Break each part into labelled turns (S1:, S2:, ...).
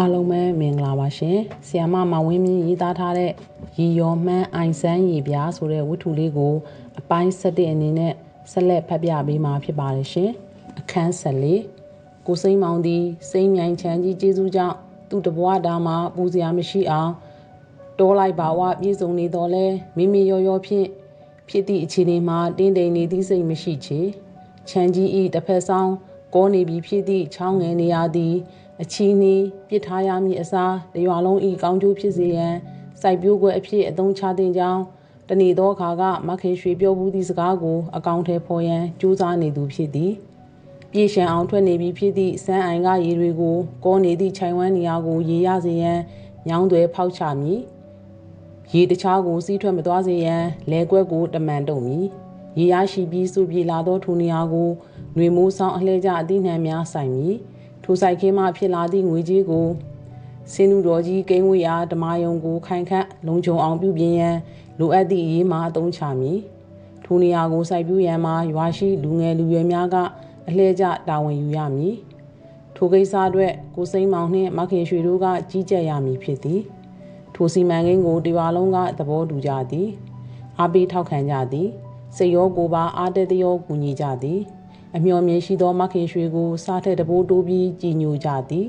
S1: အားလုံးပဲမင်္ဂလာပါရှင်။ဆီယမမဝင်းမြင့်ရေးသားထားတဲ့ရီရောမှန်းအိုင်ဆန်းရီပြားဆိုတဲ့ဝတ္ထုလေးကိုအပိုင်း7အနေနဲ့ဆက်လက်ဖတ်ပြပေးမှာဖြစ်ပါတယ်ရှင်။အခန်း14ကိုစိမ့်မောင်သည်စိမ့်မြိုင်ချမ်းကြီးကျေးဇူးကြောင့်သူ့တဘွားသားမှာပူစရာမရှိအောင်တောလိုက်ပါဝပြည့်စုံနေတော့လဲမိမိရောရောဖြင့်ဖြစ်သည့်အခြေအနေမှာတင်းတိမ်နေသည့်စိတ်မရှိချေချမ်းကြီးဤတစ်ဖက်ဆောင်ကောနေပြီဖြစ်သည့်ချောင်းငယ်နေရာသည် အချီးနှီးပြစ်ထားရမည့်အစားတရွာလုံးဤကောင်းကျိုးဖြစ်စေရန်စိုက်ပျိုးကွယ်အဖြစ်အသုံးချသင့်ကြောင်းတဏီသောအခါကမခင်ရွှေပြောဘူးသည့်စကားကိုအကောင့်ထဲဖော်ရန်ကြိုးစားနေသူဖြစ်သည်ပြေရှံအောင်ထွက်နေပြီဖြစ်သည့်စမ်းအိုင်ကရေတွေကိုကောနေသည့်ခြိုင်ဝမ်းနေရာကိုရေရစေရန်ညောင်းသွဲဖောက်ချမည်ရေတခြားကိုစီးထွက်မသွားစေရန်လဲကွက်ကိုတမန်တုံမည်ရေရရှိပြီးစုပြေလာသောထိုနေရာကိုຫນွေမိုးဆောင်အလှဲကျအသည့်နှံများဆိုင်မည် ထိုဆိုင်ခင်းမှဖြစ်လာသည့်ငွေကြေးကိုစင်းလူတော်ကြီးကိန်းဝေအားဓမာယုံကိုခိုင်ခန့်လုံခြုံအောင်ပြုပြင်ရန်လိုအပ်သည့်အရေးမှာအသုံးချမည်ထိုနေရာကိုစိုက်ပျိုးရန်မှာရွာရှိလူငယ်လူရွယ်များကအလှည့်ကျတာဝန်ယူရမည်ထိုကိစ္စအတွက်ကိုစိမ့်မောင်နှင့်မခင်ရွှေတို့ကကြီးကြပ်ရမည်ဖြစ်သည်ထိုစီမံကိန်းကိုတရွာလုံးကသဘောတူကြသည်အားပေးထောက်ခံကြသည်စိတ်ရောကိုယ်ပါအားတက်သရောကူညီကြသည် အမျှော်မြင်ရှိသောမခင်ရွှေကိုစားထက်တဘိုးတိုးပြီးကြည်ညိုကြသည်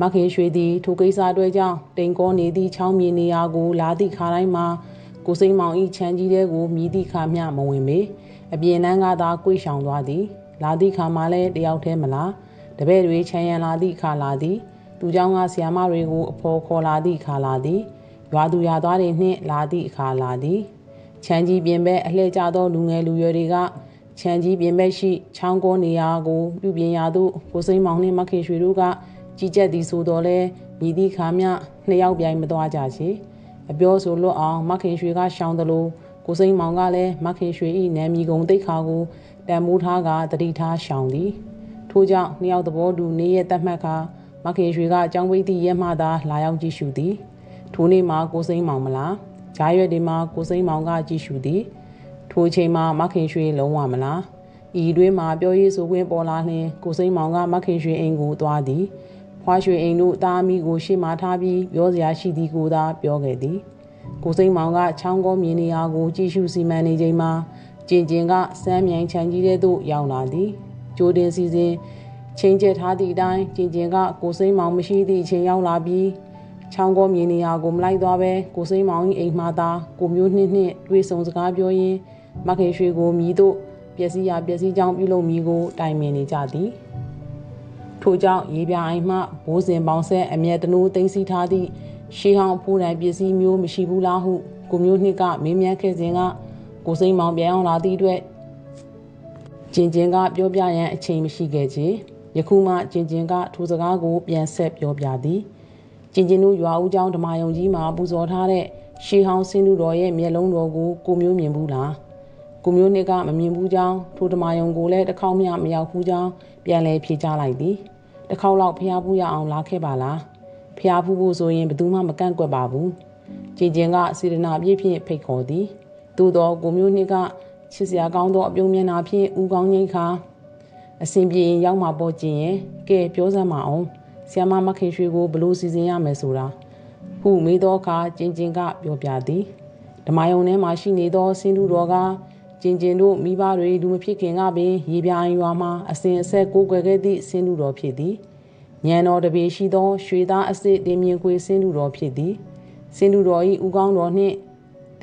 S1: မခင်ရွှေသည်ထိုကိစ္စအတွက်ကြောင့်တိမ်ကောနေသည့်ချောင်းမြေနေရာကိုလာသည့်ခါတိုင်းမှာကိုစိမ့်မောင်ဤချမ်းကြီးတဲ့ကိုမြည်သည့်ခါမျှမဝင်ပေအပြင်နှန်းကသာကိုရှောင်သွားသည်လာသည့်ခါမှလည်းတယောက်တည်းမလားတပည့်တွေချမ်းရန်လာသည့်ခါလာသည်သူเจ้าကဆီယာမတွေကိုအဖော်ခေါ်လာသည့်ခါလာသည်ရွာသူရွာသားတွေနှင့်လာသည့်အခါလာသည်ချမ်းကြီးပြင်ဘက်အလှည့်ကျသောလူငယ်လူရွယ်တွေက ခြံကြီးပြင်ဘက်ရှိချောင်းကောနေရာကိုပြုပြင်ရာသို့ကိုစိမ့်မောင်နှင့်မခင်ရွှေတို့ကကြီးကြပ်သည်ဆိုတော့လဲမြည်သည့်ခါမျှနှစ်ယောက်ပြိုင်မသွားကြချေအပြောဆိုလွတ်အောင်မခင်ရွှေကရှောင်းသလိုကိုစိမ့်မောင်ကလည်းမခင်ရွှေ၏နာမည်ကုံတိတ်ခါကိုတန်မိုးထားကတတိထားရှောင်းသည်ထို့ကြောင့်နှစ်ယောက်သဘောတူနေရတတ်မှတ်ခါမခင်ရွှေကအကြောင်းဝိသည့်ရဲမှသာလာရောက်ကြည့်ရှုသည်ထိုနေ့မှာကိုစိမ့်မောင်မလားဂျားရွက်ဒီမှာကိုစိမ့်မောင်ကကြည့်ရှုသည် ထိုအချိန်မှာမခင်ရွှေလုံးဝမလားဤတွင်မှာပြောရေးဆိုခွင့်ပေါ်လာလျင်ကိုစိမ့်မောင်ကမခင်ရွှေအိမ်ကိုသွားသည်ဖွားရွှေအိမ်တို့တားမီကိုရှေ့မှထားပြီးပြောစရာရှိသည်ကိုသာပြောခဲ့သည်ကိုစိမ့်မောင်ကချောင်းကောမြင်နေရာကိုကြည့်ရှုစီမံနေချိန်မှာကျင်ကျင်ကစမ်းမြိုင်ချန်ကြီးတဲ့သို့ရောက်လာသည်ကြိုတင်စီစဉ်ချင်းကျက်ထားသည့်အတိုင်းကျင်ကျင်ကကိုစိမ့်မောင်မရှိသည့်အချိန်ရောက်လာပြီးချောင်းကောမြင်နေရာကိုမလိုက်သွားပဲကိုစိမ့်မောင်၏အိမ်မှသာကိုမျိုးနှင်းနှင့်တွေ့ဆုံစကားပြောရင်း မခင်ရွှေကိုမြည်တို့ပျက်စီးရာပျက်စီးကြောင်းပြုလုပ်မိကိုတိုင်ပင်နေကြသည်ထို့ကြောင့်ရေပြအိမ်မှဘိုးစင်ပေါင်းဆက်အမျက်တနိုးသိမ်းဆည်းထားသည့်ရှေးဟောင်းဖိုးတန်ပစ္စည်းမျိုးမရှိဘူးလားဟုကိုမျိုးနှစ်ကမေးမြန်းခဲ့စဉ်ကကိုစိမ့်မောင်ပြန်အောင်လာသည့်အတွက်ကျင်ကျင်ကပြောပြရန်အချိန်မရှိခဲ့ချေယခုမှကျင်ကျင်ကထိုစကားကိုပြန်ဆက်ပြောပြသည်ကျင်ကျင်တို့ရွာဦးကျောင်းဓမ္မယုံကြီးမှာပူဇော်ထားတဲ့ရှေးဟောင်းဆင်းသူတော်ရဲ့မျက်လုံးတော်ကိုကိုမျိုးမြင်ဘူးလား ကိုမျိုးနှစ်ကမမြင်ဘူးကြောင်းထိုဓမာယုံကိုလည်းတစ်ခေါက်မျှမရောက်ဘူးကြောင်းပြန်လဲဖြေကြလိုက်သည်တစ်ခေါက်လောက်ဖျားဖူးရအောင်လာခဲ့ပါလားဖျားဖူးဖို့ဆိုရင်ဘယ်သူမှမကန့်ကွက်ပါဘူးကြည်ကျင်ကစေတနာပြည့်ဖြင့်ဖိတ်ခေါ်သည်သို့တော့ကိုမျိုးနှစ်ကချစ်စရာကောင်းသောအပြုံးမျက်နှာဖြင့်ဦးကောင်းငိမ့်ခါအစဉ်ပြေရင်ရောက်မှာပေါ်ကျင်ရင်ကဲပြောစမ်းမအောင်ဆီယမမခင်ရွှေကိုဘလို့စီစဉ်ရမယ်ဆိုတာဟုမေးသောအခါကျင်ကျင်ကပြောပြသည်ဓမ္မယုံထဲမှာရှိနေသောဆင်းသူတော်က ကျင်ကျင်တို့မိဘတွေလူမဖြစ်ခင်ကပင်ရေပြိုင်ရွာမှာအစဉ်အဆက်ကိုးကွယ်ခဲ့သည့်ဆင်းသူတော်ဖြစ်သည်ညံတော်တပေရှိသောရွှေသားအစစ်တင်မြင်ခွေဆင်းသူတော်ဖြစ်သည်ဆင်းသူတော်၏ဥကောင်းတော်နှင့်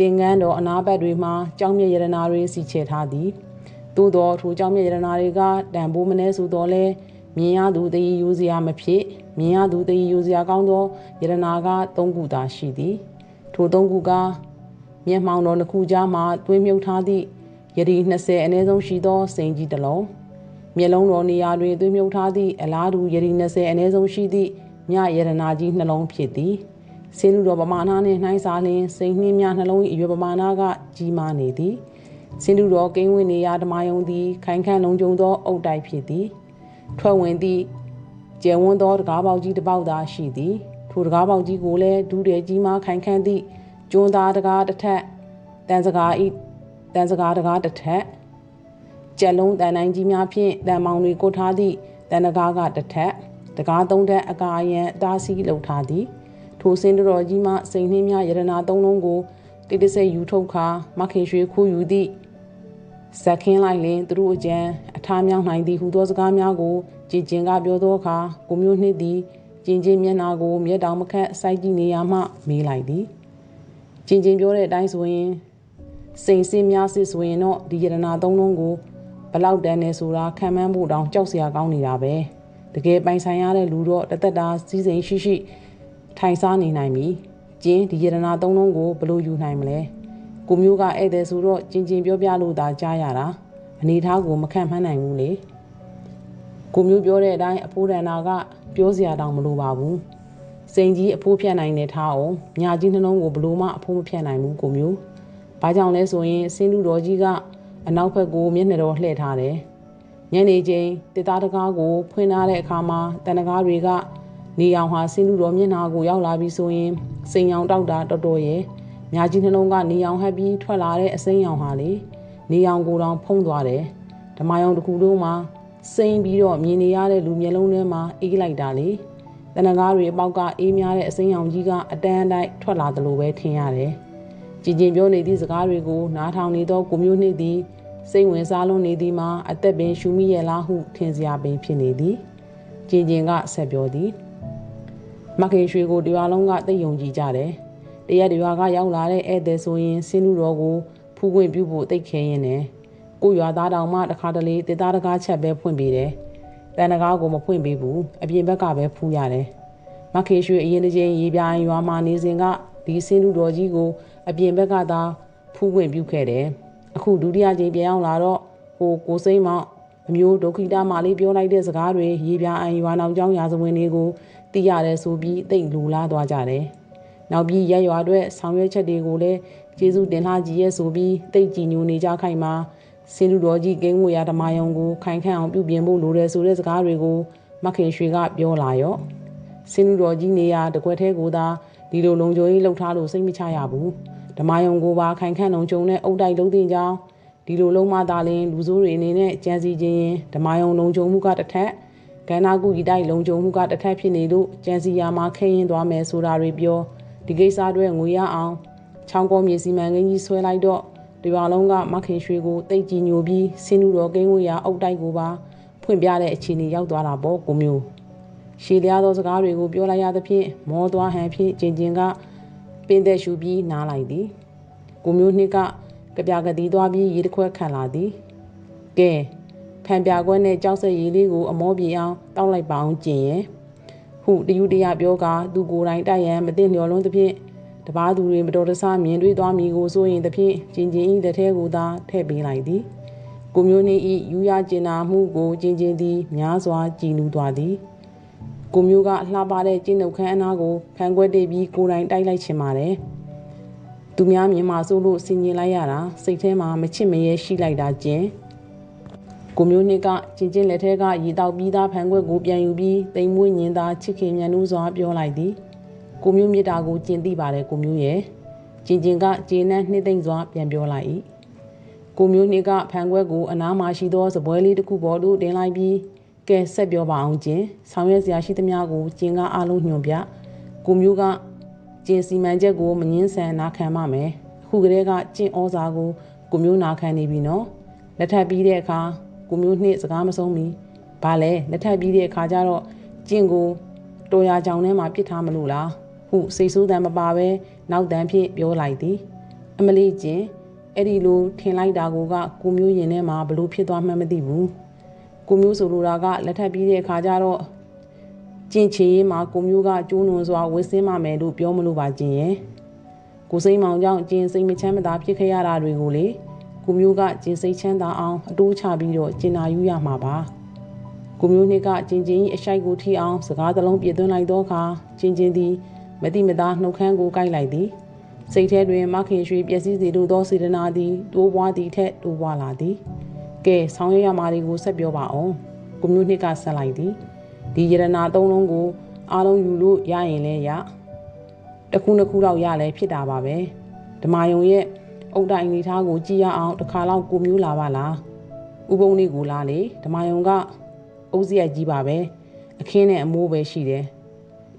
S1: တင်ငန်းတော်အနာဘက်တွေမှာကြောင်းမြရတနာတွေစီချေထားသည်သို့သောထိုကြောင်းမြရတနာတွေကတန်ဖိုးမနှဲဆိုတော့လဲမြင်ရသူတည်ယူစရာမဖြစ်မြင်ရသူတည်ယူစရာကောင်းသောယရနာက၃ခုသာရှိသည်ထို၃ခုကမျက်မှောင်တော်တစ်ခုကြားမှာတွင်းမြုပ်ထားသည့် ယရီ20အနည်းဆုံးရှိသောစိန်ကြီးတစ်လုံးမျက်လုံးတော်နေရာတွင်သွေးမြုပ်ထားသည့်အလားတူယရီ20အနည်းဆုံးရှိသည့်မြယရနာကြီးနှလုံးဖြစ်သည်စင်းလူတော်ပမာဏနှင့်နှိုင်းစာလျင်စိန်နှင်းများနှလုံး၏အရွယ်ပမာဏကကြီးမားနေသည်စင်းလူတော်ကိန်းဝင်နေရာဓမ္မယုံသည်ခိုင်ခန့်လုံးကျုံသောအုတ်တိုက်ဖြစ်သည်ထွက်ဝင်သည့်ကျယ်ဝန်းသောတကားပေါက်ကြီးတစ်ပေါက်သာရှိသည်ထိုတကားပေါက်ကြီးကိုလည်းဒူးတယ်ကြီးမားခိုင်ခန့်သည့်ကျွန်းသားတကားတစ်ထက်တန်စကားဤ တန်စကားတကားတစ်ထက်ကျက်လုံးတန်တိုင်းကြီးများဖြင့်တန်မောင်တွေကိုထားသည့်တန်တကားကတစ်ထက်တကားသုံးထက်အကာအယံအတားဆီးလှုပ်ထားသည်ထိုစင်တော်ကြီးမှစိန်နှင်းများယရနာသုံးလုံးကိုတိတဆိတ်ယူထုတ်ခါမခင်ရွှေခူးယူသည့်ဇက်ခင်းလိုက်လင်သူတို့အကြံအထားမြောင်းနိုင်သည့်ဟူသောစကားများကိုကြည်ကျင်ကပြောသောအခါကိုမျိုးနှစ်သည်ကျင်ကျင်မျက်နာကိုမျက်တောင်မခတ်စိုက်ကြည့်နေရမှမေးလိုက်သည်ကျင်ကျင်ပြောတဲ့အတိုင်းဆိုရင် စိန်စင်းများစစ်ဆိုရင်တော့ဒီယရနာသုံးလုံးကိုဘလောက်တန်နေဆိုတာခံမှန်းဖို့တောင်ကြောက်စရာကောင်းနေတာပဲတကယ်ပိုင်ဆိုင်ရတဲ့လူတော့တသက်တာစီးစိမ်ရှိရှိထိုင်စားနေနိုင်ပြီကျင်းဒီယရနာသုံးလုံးကိုဘလို့ယူနိုင်မလဲကိုမျိုးကဧည့်သည်ဆိုတော့ကျင်ကျင်ပြောပြလို့သာကြားရတာအနေထားကိုမခံမှန်းနိုင်ဘူးလေကိုမျိုးပြောတဲ့အတိုင်းအဖိုးဒဏနာကပြောစရာတောင်မလိုပါဘူးစိန်ကြီးအဖိုးဖြတ်နိုင်တဲ့ထားအောင်ညာကြီးနှလုံးကိုဘလို့မှအဖိုးမဖြတ်နိုင်ဘူးကိုမျိုး ဘာကြောင့်လဲဆိုရင်စင်းလူတော်ကြီးကအနောက်ဘက်ကိုမျက်နှာတော်လှည့်ထားတယ်ညနေချိန်တစ်သားတကားကိုဖွင့်ထားတဲ့အခါမှာတန်တကားတွေကနေအောင်ဟာစင်းလူတော်မျက်နှာကိုရောက်လာပြီးဆိုရင်စိန်ရောင်တောက်တာတော်တော်ရဲ့ညာကြီးနှလုံးကနေအောင်ဟပ်ပြီးထွက်လာတဲ့အစိမ်းရောင်ဟာလေနေအောင်ကိုတောင်ဖုံးသွားတယ်ဓမ္မယောင်တစ်ခုလုံးမှာစိမ့်ပြီးတော့မြင်နေရတဲ့လူမျက်လုံးထဲမှာအေးလိုက်တာလေတဏ္ဍကားတွေအပေါက်ကအေးများတဲ့အစိမ်းရောင်ကြီးကအတန်းအတိုင်းထွက်လာသလိုပဲထင်ရတယ် ကြည်ကျင်ပြောနေသည့်စကားတွေကိုနားထောင်နေသောကိုမျိုးနှင့်သည်စိတ်ဝင်စားလွန်နေသည်မှာအသက်ပင်ရှူမိရဲ့လားဟုထင်စရာပင်ဖြစ်နေသည်ကြင်ကျင်ကဆက်ပြောသည်မခင်ရွှေကိုတရားလုံးကသိယုံကြည်ကြတယ်တရက်တရွာကရောက်လာတဲ့ဧည့်သည်ဆိုရင်စင်းလူတော်ကိုဖူးခွင့်ပြုဖို့တိတ်ခဲရင်းနဲ့ကိုရွာသားတောင်မှတခါတလေတေသားတကားချက်ပဲဖွင့်ပေးတယ်တန်တကားကိုမဖွင့်ပေးဘူးအပြင်ဘက်ကပဲဖူးရတယ်မခေရွှေအရင်တစ်ချိန်ရေပြိုင်ရွာမှာနေစဉ်ကဒီစင်းလူတော်ကြီးကို အပြင်ဘက်ကသာဖူးခွင့်ပြုခဲ့တယ်အခုဒုတိယချိန်ပြန်ရောက်လာတော့ဟိုကိုစိမ့်မောင်အမျိုးဒုက္ခိတမလေးပြောလိုက်တဲ့စကားတွေရေပြအိုင်ရွာနောက်ကျောင်းရာဇဝင်တွေကိုသိရတယ်ဆိုပြီးတိတ်လူလားသွားကြတယ်။နောက်ပြီးရက်ရွာအတွက်ဆောင်ရွက်ချက်တွေကိုလည်းကျေးဇူးတင်လှကြီးရဲ့ဆိုပြီးတိတ်ကြည်ညိုနေကြခိုင်မှာစင်လူတော်ကြီးကိန်းဝေရဓမ္မယုံကိုခိုင်ခန့်အောင်ပြုပြင်ဖို့လိုတယ်ဆိုတဲ့စကားတွေကိုမခင်ရွှေကပြောလာရော့စင်လူတော်ကြီးနေရာတကွက်သေးကိုသာဒီလိုလုံခြုံရေးလှုပ်ထားလို့စိတ်မချရဘူး ဓမ္မယုံကိုပါခိုင်ခန့်လုံခြုံတဲ့အုတ်တိုက်လုံးတင်ကြောင်းဒီလိုလုံးမသာလင်လူဆိုးတွေအနေနဲ့ကြံစီခြင်းရင်ဓမ္မယုံလုံခြုံမှုကတစ်ထက်ကန္နာကုကြီးတိုက်လုံခြုံမှုကတစ်ထက်ဖြစ်နေလို့ကြံစီယာမှာခဲရင်သွားမယ်ဆိုတာတွေပြောဒီကိစ္စအတွက်ငွေရအောင်ချောင်းကောမြေစီမံကိန်းကြီးဆွဲလိုက်တော့ဒီပါလုံးကမခင်ရွှေကိုတိတ်ကြည်ညိုပြီးစင်းလူတော်ကိန်းဝေးရာအုတ်တိုက်ကိုပါဖွင့်ပြတဲ့အခြေအနေရောက်သွားတာပေါ့ကိုမျိုးရှည်လျားသောစကားတွေကိုပြောလိုက်ရသဖြင့်မောသွားဟန်ဖြင့်ကျင်ကျင်က ပင်သက်ရှူပြီးနားလိုက်သည်ကိုမျိုးနှစ်ကကြပြကတိသွားပြီးရေတစ်ခွက်ခံလာသည်ကဲဖန်ပြခွက်နဲ့ကြောက်ဆက်ရည်လေးကိုအမောပြေအောင်တောက်လိုက်ပါအောင်ကျင်ရဲ့ဟုတယူတရပြောကသူကိုယ်တိုင်တိုက်ရန်မသိလျော်လွန်းသဖြင့်တပားသူတွေမတော်တဆမြင်တွေ့သွားမည်ကိုစိုးရင်သဖြင့်ကျင်ကျင်ဤတထဲကိုသာထည့်ပေးလိုက်သည်ကိုမျိုးနှင့်ဤယူရကျင်နာမှုကိုကျင်ကျင်သည်များစွာကြည်နူးသွားသည် ကိုမျိုးကလှပတဲ့ကျင်းနှုတ်ခမ်းအနားကိုဖန်ခွက်တိတ်ပြီးကိုယ်တိုင်တိုက်လိုက်ချင်ပါတယ်သူများမြင်မှစိုးလို့ဆင်ញင်လိုက်ရတာစိတ်ထဲမှာမချစ်မရဲရှိလိုက်တာကျင်ကိုမျိုးနှစ်ကချင်းချင်းလက်ထဲကရေတောက်ပြီးသားဖန်ခွက်ကိုပြန်ယူပြီးတိမ်မွေးညင်သာချစ်ခင်မြန်လို့စွာပြောလိုက်သည်ကိုမျိုးမြစ်တာကိုကျင်သိပါတယ်ကိုမျိုးရဲ့ကျင်ကျင်ကဂျေနန်းနှစ်သိမ့်စွာပြန်ပြောလိုက်၏ကိုမျိုးနှစ်ကဖန်ခွက်ကိုအနားမှာရှိသောစပွဲလေးတစ်ခုပေါ်သို့တင်လိုက်ပြီး ကဲဆက်ပြောပါအောင်ကျင်ဆောင်ရွက်စရာရှိသမျှကိုကျင်ကအားလုံးညွှန်ပြကိုမျိုးကကျင်စီမံချက်ကိုမငင်းဆန်နာခံပါမယ်အခုကလေးကကျင်ဩဇာကိုကိုမျိုးနာခံနေပြီနော်လက်ထပ်ပြီးတဲ့အခါကိုမျိုးနှစ်စကားမဆုံးမီဘာလဲလက်ထပ်ပြီးတဲ့အခါကျတော့ကျင်ကိုတော်ရကြောင်ထဲမှာပြစ်ထားမလို့လားဟုစိတ်ဆိုးတမ်းမပါပဲနောက်တန်းဖြင့်ပြောလိုက်သည်အမလေးကျင်အဲ့ဒီလိုထင်လိုက်တာကိုကကိုမျိုးရင်ထဲမှာဘလို့ဖြစ်သွားမှန်းမသိဘူး ကိုမျိုးဆိုလိုတာကလက်ထပ်ပြီးတဲ့အခါကျတော့ကျင့်ချေရေးမှာကိုမျိုးကကျိုးနွန်စွာဝစ်စင်းမှမယ်လို့ပြောမလို့ပါကျင်ရဲ့ကိုစိမ့်မောင်ကြောင့်ကျင်စိတ်မချမ်းမသာဖြစ်ခဲ့ရတာတွေကိုလေကိုမျိုးကကျင်စိတ်ချမ်းသာအောင်အတိုးချပြီးတော့ကျင်နာယူရမှာပါကိုမျိုးနှစ်ကကျင်ကျင်ကြီးအရှိုက်ကိုထိအောင်စကားသလုံးပြည့်သွင်းလိုက်သောအခါကျင်ကျင်သည်မတိမသားနှုတ်ခမ်းကိုကိုက်လိုက်သည်စိတ်ထဲတွင်မခင်ရွှေပျက်စီးစေလိုသောစေတနာသည်တိုးပွားသည့်ထက်တိုးပွားလာသည် ကဲဆောင်းရရမာတွေကိုဆက်ပြောပါအောင်ကိုမျိုးနှစ်ကဆက်လိုက်သည်ဒီယရနာသုံးလုံးကိုအားလုံးယူလို့ရရင်လည်းရတခုနှစ်ခုတော့ရလဲဖြစ်တာပါပဲဓမ္မယုံရဲ့အုတ်တိုင်နေသားကိုကြည်ရအောင်တစ်ခါတော့ကိုမျိုးလာပါလားဥပုံလေးကိုလာလေဓမ္မယုံကအုပ်စရိုက်ကြီးပါပဲအခင်းနဲ့အမိုးပဲရှိတယ်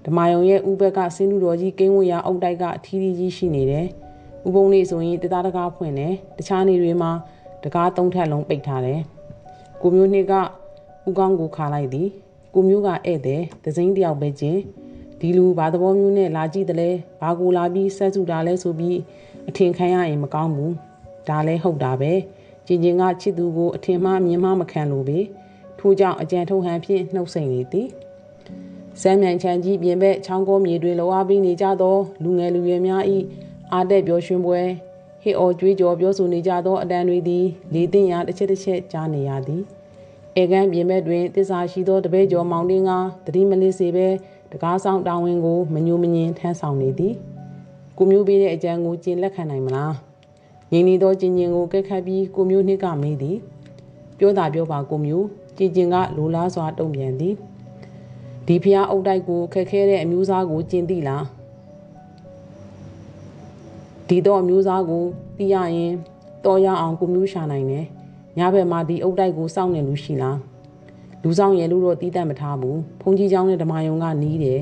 S1: ဓမာယုံရဲ့ဥဘက်ကစင်းလူတော်ကြီးကိန်းဝရအုတ်တိုက်ကအထီးထီးကြီးရှိနေတယ်ဥပုံလေးဆိုရင်တသားတကားဖွင့်တယ်တခြားနေတွေမှာ တကားသုံးထပ်လုံးပိတ်ထားတယ်ကိုမျိုးနှစ်ကဥကောင်းကိုခါလိုက်သည်ကိုမျိုးကဧည့်သည်ဒစိမ့်တယောက်ပဲချင်းဒီလူဘာသဘောမျိုးနဲ့လာကြည့်တယ်လဲဘာကိုလာပြီးဆက်စုတာလဲဆိုပြီးအထင်ခံရရင်မကောင်းဘူးဒါလဲဟုတ်တာပဲကျင်ကျင်ကချစ်သူကိုအထင်မှမြင်မှမခံလို့ပဲထို့ကြောင့်အကြံထုတ်ဟန်ဖြင့်နှုတ်ဆက်နေသည်စမ်းမြန်ချန်ကြီးပြင်ဘက်ချောင်းကောမြေတွင်လောအားပြီးနေကြသောလူငယ်လူရွယ်များ၏အာတက်ပျော်ရွှင်ပွဲ ဟစ်အော်ကြွေးကြော်ပြောဆိုနေကြသောအတန်တွေသည်လေသိမ့်ရာတစ်ချက်တစ်ချက်ကြားနေရသည်ဧကန်ပြင်ဘက်တွင်တစ္ဆာရှိသောတပည့်ကျော်မောင်တင်းကတတိမလေးစေပဲတကားဆောင်တာဝန်ကိုမညိုမငင်ထမ်းဆောင်နေသည်ကိုမျိုးပေးတဲ့အကြံကိုကျင်လက်ခံနိုင်မလားငင်းနေသောကျင်ကျင်ကိုကက်ခတ်ပြီးကိုမျိုးနှစ်ကမေးသည်ပြောတာပြောပါကိုမျိုးကျင်ကျင်ကလိုလားစွာတုံ့ပြန်သည်ဒီဖျားအုပ်တိုက်ကိုခက်ခဲတဲ့အမျိုးသားကိုကျင်သိလား ဒီတော့အမျိုးသားကိုသိရရင်တော်ရအောင်ကိုမျိုးရှာနိုင်တယ်ညဘက်မှာဒီအုပ်တိုက်ကိုစောင့်နေလူရှိလားလူဆောင်ရဲလို့တော့တီးတတ်မထားဘူးဖုန်ကြီးเจ้าနဲ့ဓမ္မယုံကနီးတယ်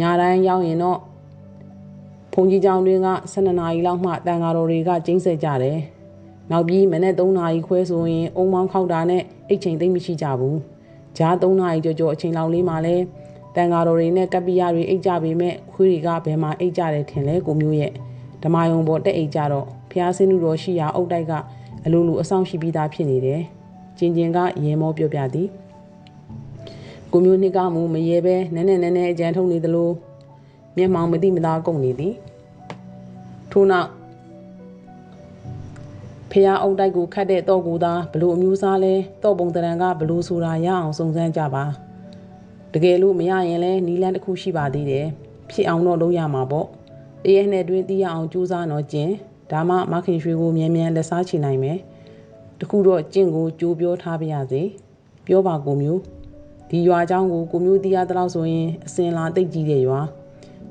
S1: ညတိုင်းရောက်ရင်တော့ဖုန်ကြီးเจ้าတွေက12နာရီလောက်မှတန်ဃာတော်တွေကကျင်းဆက်ကြတယ်နောက်ပြီးမနေ့3နာရီခွဲဆိုရင်အုံမောင်းခောက်တာနဲ့အိတ်ချိန်သိမ့်မရှိကြဘူးဂျား3နာရီကြော်ကြော်အချိန်လောက်လေးမှလဲတန်ဃာတော်တွေနဲ့ကပ္ပိယတွေအိတ်ကြပေမဲ့ခွေးတွေကဘယ်မှာအိတ်ကြတယ်ထင်လဲကိုမျိုးရဲ့ ဓမ္မယုံပေါ်တက်အိတ်ကြတော့ဖျားစင်းလူတော်ရှိရာအုတ်တိုက်ကအလိုလိုအဆောင်ရှိပြီးသားဖြစ်နေတယ်ကျင်ကျင်ကရေမောပြောပြသည်ကိုမျိုးနှစ်ကမူမရေပဲနည်းနည်းနည်းနည်းအကြံထုတ်နေသလိုမျက်မှောင်မတိမသားကုန်နေသည်ထို့နောက်ဖះအုတ်တိုက်ကိုခတ်တဲ့တော့ကိုသာဘလို့အမျိုးစားလဲတော့ပုံတရံကဘလို့ဆိုတာရအောင်စုံစမ်းကြပါတကယ်လို့မရရင်လဲနီလန်းတစ်ခုရှိပါသေးတယ်ဖြစ်အောင်တော့လုပ်ရမှာပေါ့ တရဲနဲ့တွင်းတီးရအောင်ကြိုးစားတော့ကျင်ဒါမှမခင်ရွှေကိုမြန်မြန်လက်စားချနိုင်မယ်တခုတော့ကျင့်ကိုကြိုးပြောထားပါရစေပြောပါကိုမျိုးဒီရွာเจ้าကိုကိုမျိုးတီးရတဲ့လောက်ဆိုရင်အစင်လာတိတ်ကြီးတဲ့ရွာ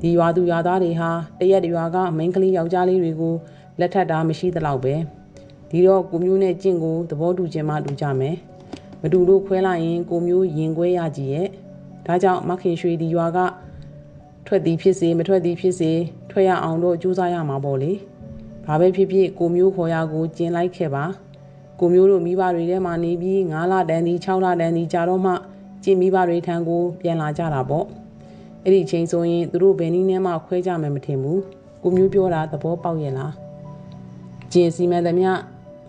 S1: ဒီရွာသူရွာသားတွေဟာတရက်ရွာကမိန်းကလေးယောက်ျားလေးတွေကိုလက်ထပ်တာမရှိသလောက်ပဲဒီတော့ကိုမျိုးနဲ့ကျင့်ကိုသဘောတူခြင်းမှတူကြမယ်မတူလို့ခွဲလိုက်ရင်ကိုမျိုးရင်ခွဲရကြည့်ရဲ့ဒါကြောင့်မခင်ရွှေဒီရွာကထွက်သည်ဖြစ်စေမထွက်သည်ဖြစ်စေ ထွက်ရအောင်တော့ကြိုးစားရမှာပေါ့လေဘာပဲဖြစ်ဖြစ်ကိုမျိုးခေါ်ရကိုကျင်လိုက်ခဲ့ပါကိုမျိုးတို့မိဘတွေထဲမှာနေပြီး9လတန်းဒီ6လတန်းဒီကြာတော့မှကျင်မိဘတွေထံကိုပြန်လာကြတာပေါ့အဲ့ဒီချိန်ဆိုရင်သူတို့ဘယ်နည်းနဲ့မှခွဲကြမယ်မထင်ဘူးကိုမျိုးပြောတာသဘောပေါက်ရဲ့လားကျင်စီမံသမျှ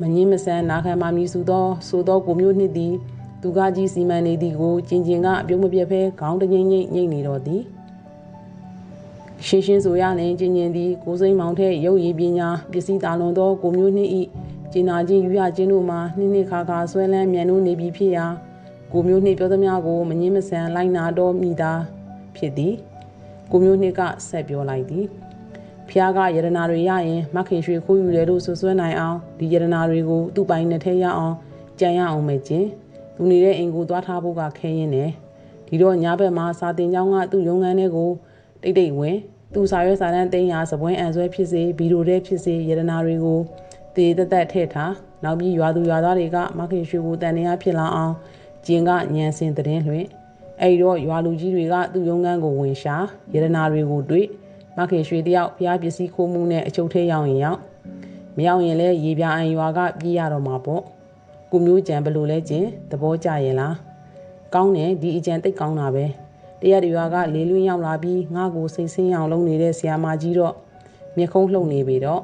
S1: မငင်းမဆန်းနာခံမှမည်ဆိုသောဆိုသောကိုမျိုးနှစ်သည်သူကကြီးစီမံနေသည်ကိုကျင်ကျင်ကအပြုံးမပြတ်ဖဲခေါင်းတငိမ့်ငိမ့်ညိတ်နေတော့သည် ရှင်းရှင်းဆိုရရင်ကျင်ကျင်သည်ကိုစိမ့်မောင်ထဲရုပ်ရည်ပညာပစ္စည်းတာလွန်သောကိုမျိုးနှစ်ဤကျင်နာချင်းယူရခြင်းတို့မှာနှစ်နှစ်ခါခါဆွဲလန်းမြန်လို့နေပြီဖြစ်ရာကိုမျိုးနှစ်ပြောသမျှကိုမငင်းမဆန်လိုက်နာတော့မိတာဖြစ်သည်ကိုမျိုးနှစ်ကဆက်ပြောလိုက်သည်ဖျားကယရနာတွေရရင်မခင်ရွှေခိုးယူတယ်လို့ဆွဆွဲနိုင်အောင်ဒီယရနာတွေကိုသူ့ပိုင်နဲ့ထဲရအောင်ကြံရအောင်မယ်ကျင်သူနေတဲ့အိမ်ကိုသွားထားဖို့ကခဲရင်တယ်ဒီတော့ညဘက်မှာစာတင်ကျောင်းကသူ့ရုံးခန်းထဲကို တိတ်တိတ်ဝင်သူစာရွက်စာတမ်းတင်ရာစပွဲအံဆွဲဖြစ်စေဗီဒီယိုထဲဖြစ်စေယရနာတွေကိုတည်တက်တက်ထည့်ထားနောက်ပြီးရွာသူရွာသားတွေကမခင်ရွှေကိုတန်တရားဖြစ်လာအောင်ကျင်ကညံစင်တဲ့လွှင့်အဲ့တော့ရွာလူကြီးတွေကသူ့ရုံးခန်းကိုဝင်ရှာယရနာတွေကိုတွေ့မခင်ရွှေတယောက်ဖျားပစ္စည်းခိုးမှုနဲ့အချုပ်ထဲရောက်ရင်ရောက်မရောက်ရင်လည်းရေပြာအန်ရွာကပြေးရတော့မှာပေါ့ကိုမျိုးကြံဘလို့လဲကျင်သဘောကျရင်လားကောင်းတယ်ဒီအကြံတိတ်ကောင်းတာပဲ တရက်ရွာကလေလွင်းရောက်လာပြီးငါ့ကိုစိတ်ဆင်းအောင်လုပ်နေတဲ့ဆရာမကြီးတော့မျက်ခုံးလှုပ်နေပြီတော့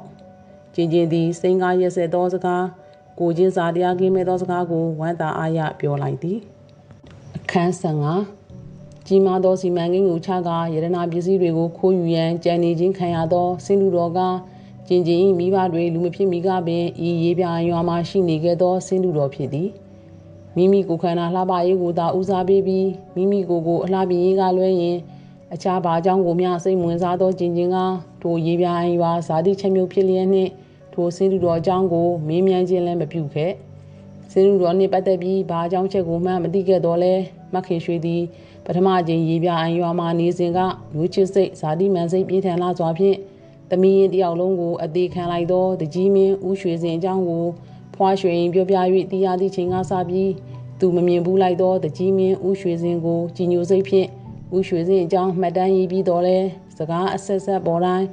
S1: ကျင်ကျင်သည်စိန်ကားရက်ဆက်သောစကားကိုချင်းစာတရားကင်းမဲ့သောစကားကိုဝမ်းသာအားရပြောလိုက်သည်အခန်း15ကြီးမားသောစီမံကိန်းကိုချကရတနာပစ္စည်းတွေကိုခိုးယူရန်ကြံနေခြင်းခံရသောစင်လူတော်ကကျင်ကျင်မိဘတွေလူမဖြစ်မိကပင်ဤရေးပြရွာမှာရှိနေခဲ့သောစင်လူတော်ဖြစ်သည် မိမိကိုယ်ခန္ဓာလှပရေးကိုသာဦးစားပေးပြီးမိမိကိုယ်ကိုအလှပြင်ရေးကလွဲရင်အခြားဘာကြောင့်ကိုမျှစိတ်ဝင်စားသောကျင်ကျင်ကထိုရေးပြရွာဇာတိချက်မျိုးဖြစ်လျက်နှင့်ထိုစင်လူတော်အကြောင်းကိုမင်းမြန်ခြင်းလည်းမပြုခဲ့စင်လူတော်နှင့်ပတ်သက်ပြီးဘာအကြောင်းချက်ကိုမှမသိခဲ့တော့လဲမခင်ရွှေသည်ပထမအကြိမ်ရေးပြအန်ရွာမှာနေစဉ်ကမျိုးချစ်စိတ်ဇာတိမန်စိတ်ပြင်းထန်လာစွာဖြင့်သမီးရင်တယောက်လုံးကိုအသေးခံလိုက်သောတကြီးမင်းဦးရွှေစင်အကြောင်းကို ဖွားရွှေရင်ပြောပြ၍တရားသည့်ချိန်ကစပြီးသူသူမမြင်ဘူးလိုက်သောတကြီးမင်းဥရွှေစင်ကိုကြည်ညိုစိတ်ဖြင့်ဥရွှေစင်အကြောင်းမှတ်တမ်းရေးပြီးတော့လဲစကားအဆက်ဆက်ပေါ်တိုင်း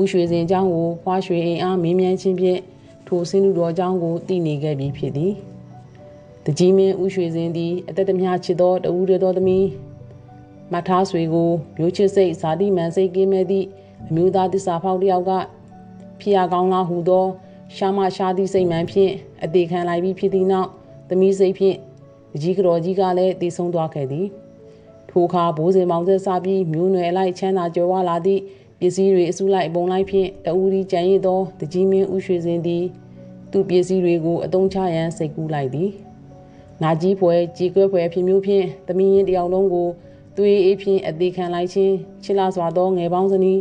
S1: ဥရွှေစင်အကြောင်းကိုဖွားရွှေအိမ်အားမင်းမြန်းခြင်းဖြင့်ထိုစင်းလူတော်အကြောင်းကိုသိနေခဲ့ပြီးဖြစ်သည်တကြီးမင်းဥရွှေစင်သည်အသက်တမျှချစ်သောတဦးတည်းသောသမီးမထားဆွေကိုမျိုးချစ်စိတ်ဇာတိမန်စိတ်ကင်းမဲ့သည့်အမျိုးသားတစ္ဆာဖောက်တယောက်ကဖျာကောင်းလားဟူသောရှာမရှာသည့်စိတ်မှန်ဖြင့် အသေးခံလိုက်ပြီးဖြစ်သည့်နောက်သမီးစိတ်ဖြင့်ကြီးကတော်ကြီးကလည်းတည်ဆုံးသွားခဲ့သည်ထိုအခါဘိုးစင်မောင်သက်စပြီးမျိုးနွယ်လိုက်ချမ်းသာကြွယ်ဝလာသည့်ပစ္စည်းတွေအစုလိုက်ပုံလိုက်ဖြင့်တအူဒီကြံရည်သောတကြီးမင်းဥရွှေစင်သည် သူပစ္စည်းတွေကိုအသုံးချရန်စိတ်ကူးလိုက်သည်နာကြီးဖွဲကြီးကွဲဖွဲဖြစ်မျိုးဖြင့်သမီးရင်တယောက်လုံးကိုသွေးအေးဖြင့်အသေးခံလိုက်ခြင်းချစ်လာစွာသောငယ်ပေါင်းစနီး